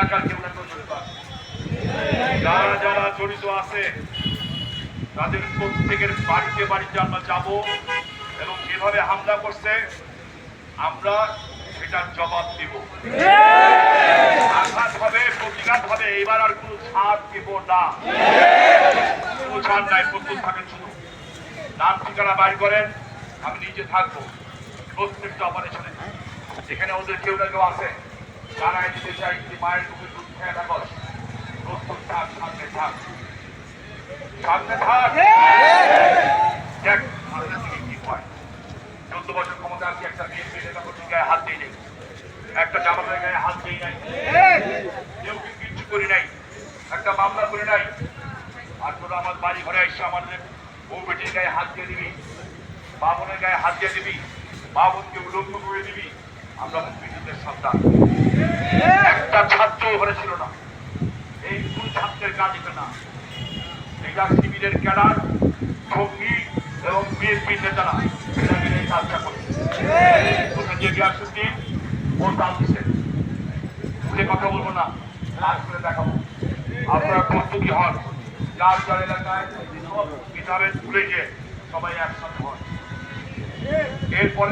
এলাকার কেউ না কেউ যারা যারা জড়িত আছে, তাদের প্রত্যেকের বাড়িতে বাড়িতে আমরা যাব এবং যেভাবে হামলা করছে, আমরা সেটার জবাব দিব। আঘাত হবে প্রতিঘাত হবে এবার আর কোনো ছাড় দিব না। কোনো ছাড় নাই প্রস্তুত থাকেন শুধু। নাম ঠিকানা বাইর করেন, আমি নিজে থাকব। প্রত্যেকটা অপারেশনে যেখানে ওদের কেউ না কেউ আছে। জানাই দিতে চাই যে মায়ের মুখে দুধ খেয়ে থাকো প্রস্তুত থাক সামনে থাক। সামনে থাক। দেখ সামনে থেকে কি হয়। চোদ্দ বছর ক্ষমতা আছে, একটা বিএনপি নেতা কর্মীর গায়ে হাত দিয়ে নেই। একটা জামাতের গায়ে হাত দিয়ে নাই। কেউ কিচ্ছু করি নাই? একটা মামলা করে নাই। আর তোরা আমার বাড়ি ঘরে এসে আমাদের বউ বেটির গায়ে হাত দিয়ে দিবি মা বোনের গায়ে হাত দিয়ে দিবি মা বোনকে উলঙ্গ করে দিবি, আমরা মুক্তিযুদ্ধের সন্তান। একটা ছাত্র ঘরে ছিল না। এই কোন ছাত্রের কাজ এটা না। এটা শিবিরের ক্যাডার সঙ্গী এবং বিএনপির নেতারা ওখানে কথা বলব না করে দেখাবো। আপনারা হন। যার এলাকায় গিয়ে সবাই একসাথে হন। এরপরে